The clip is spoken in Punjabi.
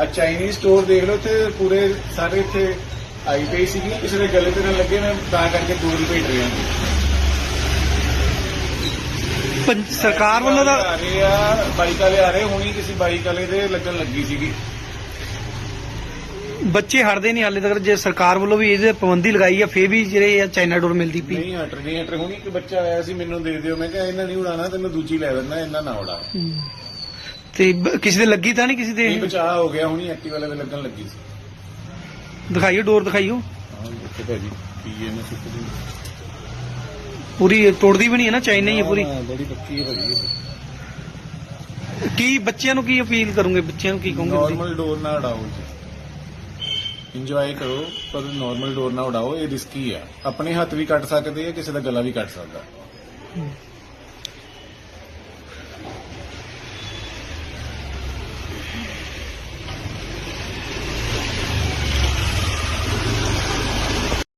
ਆ ਚਾਈਨੀਜ਼ ਸਟੋਰ ਦੇਖ ਲਓ ਤੇ ਪੂਰੇ ਸਾਰੇ ਇੱਥੇ ਆਈ ਪਈ ਸੀਗੀ। ਕਿਸੇ ਦੇ ਗਲੇ ਤੇ ਨਾ ਲੱਗੇ ਮੈਂ ਤਾਂ ਕਰਕੇ ਦੂਰ ਭੇਜ ਰਿਹਾ ਪੰ- ਸਰਕਾਰ ਵੱਲੋਂ ਆ ਤਾਂ ਰਹੇ ਆ ਬਾਈਕ ਵਾਲੇ ਆ ਰਹੇ ਹੁਣੀ ਕਿਸੇ ਬਾਈਕ ਵਾਲੇ ਦੇ ਲੱਗਣ ਲੱਗੀ ਸੀਗੀ। ਬੱਚੇ ਹਟਦੇ ਨਹੀਂ ਹਾਲੇ ਤੱਕ ਜੇ ਸਰਕਾਰ ਵੱਲੋਂ ਵੀ ਇਹਦੇ ਪਾਬੰਦੀ ਲਗਾਈ ਆ ਫੇਰ ਵੀ ਜਿਹੜੇ ਆ ਚਾਈਨਾ ਡੋਰ ਮਿਲਦੀ ਪਈ। ਨਹੀਂ ਹਟ ਨਹੀਂ ਹਟ ਹੁਣੀ ਇੱਕ ਬੱਚਾ ਆਇਆ ਸੀ ਮੈਨੂੰ ਦੇ ਦਿਓ। ਮੈਂ ਕਿਹਾ ਇਹਨਾਂ ਨਹੀਂ ਉਡਾਣਾ ਤੈਨੂੰ ਦੂਜੀ ਲੈ ਦਿੰਦਾ ਇਹਨਾਂ ਨਾ ਉਡਾ ਹੂੰ। ਤੇ ਬ- ਕਿਸੇ ਦੇ ਲੱਗੀ ਤਾਂ ਨਹੀਂ ਕਿਸੇ ਦੇ? ਇਹ ਬਚਾਅ ਹੋ ਗਿਆ ਹੁਣੀ ਐਕਟਿਵ ਵਾਲੇ ਦੇ ਲੱਗਣ ਲੱਗੀ ਸੀ। ਦਿਖਾਈਓ ਡੋਰ ਦਿਖਾਈਓ। ਹਾਂ ਦੇਖੋ ਭਾਜੀ ਕੀ ਇਹਨੇ ਸੁੱਟ ਪੂਰੀ ਤੋੜਦੀ ਵੀ ਨਹੀਂ ਹੈ ਨਾ ਚਾਈਨਾ ਹੀ ਹੈ ਪੂਰੀ। ਹਾਂ, ਬੜੀ ਪੱਕੀ ਹੈ ਭਾਜੀ ਕੀ ਬੱਚਿਆਂ ਨੂੰ ਕੀ ਅਪੀਲ ਕਰੋਗੇ? ਬੱਚਿਆਂ ਨੂੰ ਕੀ ਕਹੋਗੇ ਤੁਸੀਂ? ਨਾਰਮਲ ਡੋਰ ਨਾ ਉਡਾਓ ਜੀ। ਇੰਜੋਏ ਕਰੋ ਪਰ ਨਾਰਮਲ ਡੋਰ ਨਾ ਉਡਾਓ ਇਹ ਰਿਸਕੀ ਆ ਆਪਣੇ ਹੱਥ ਵੀ ਕੱਟ ਸਕਦੇ ਆ ਕਿਸੇ ਦਾ ਗਲਾ ਵੀ ਕੱਟ ਸਕਦਾ।